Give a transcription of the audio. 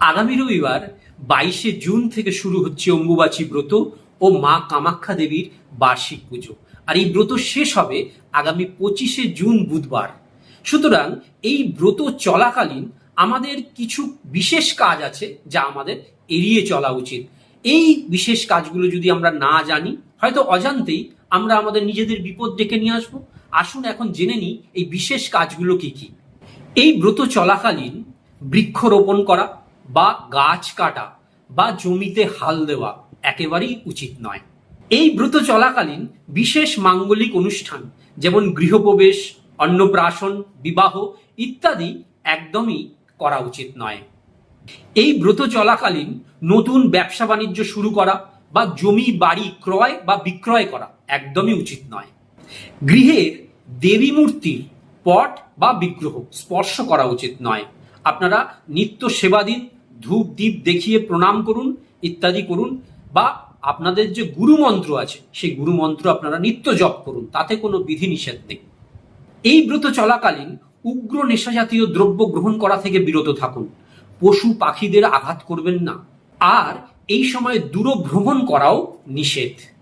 আগামী রবিবার বাইশে জুন থেকে শুরু হচ্ছে অম্বুবাচী ব্রত ও মা কামাখ্যা দেবীর বার্ষিক পুজো। আর এই ব্রত শেষ হবে আগামী পঁচিশে জুন বুধবার। সুতরাং এই ব্রত চলাকালীন আমাদের কিছু বিশেষ কাজ আছে যা আমাদের এড়িয়ে চলা উচিত। এই বিশেষ কাজগুলো যদি আমরা না জানি, হয়তো অজান্তেই আমরা আমাদের নিজেদের বিপদ ডেকে নিয়ে আসব। আসুন এখন জেনে নিই এই বিশেষ কাজগুলো কি কি। এই ব্রত চলাকালীন বৃক্ষরোপণ করা বা গাছ কাটা বা জমিতে হাল দেওয়া একেবারেই উচিত নয়। এই ব্রত চলাকালীন বিশেষ মাঙ্গলিক অনুষ্ঠান যেমন গৃহপ্রবেশ, অন্নপ্রাশন, বিবাহ ইত্যাদি একদমই করা উচিত নয়। এই ব্রত চলাকালীন নতুন ব্যবসা বাণিজ্য শুরু করা বা জমি, বাড়ি ক্রয় বা বিক্রয় করা একদমই উচিত নয়। গৃহের দেবী মূর্তির পট বা বিগ্রহ স্পর্শ করা উচিত নয়। আপনারা নিত্য সেবা দিন ধূপ দ্বীপ দেখিয়ে প্রণাম করুন, ইত্যাদি করুন, বা আপনাদের যে গুরু মন্ত্র আছে, সেই গুরু মন্ত্র আপনারা নিত্য জপ করুন, তাতে কোনো বিধি নিষেধ নেই। এই ব্রত চলাকালীন উগ্র নেশা জাতীয় দ্রব্য গ্রহণ করা থেকে বিরত থাকুন। পশু পাখিদের আঘাত করবেন না। আর এই সময় দূর ভ্রমণ করাও নিষেধ।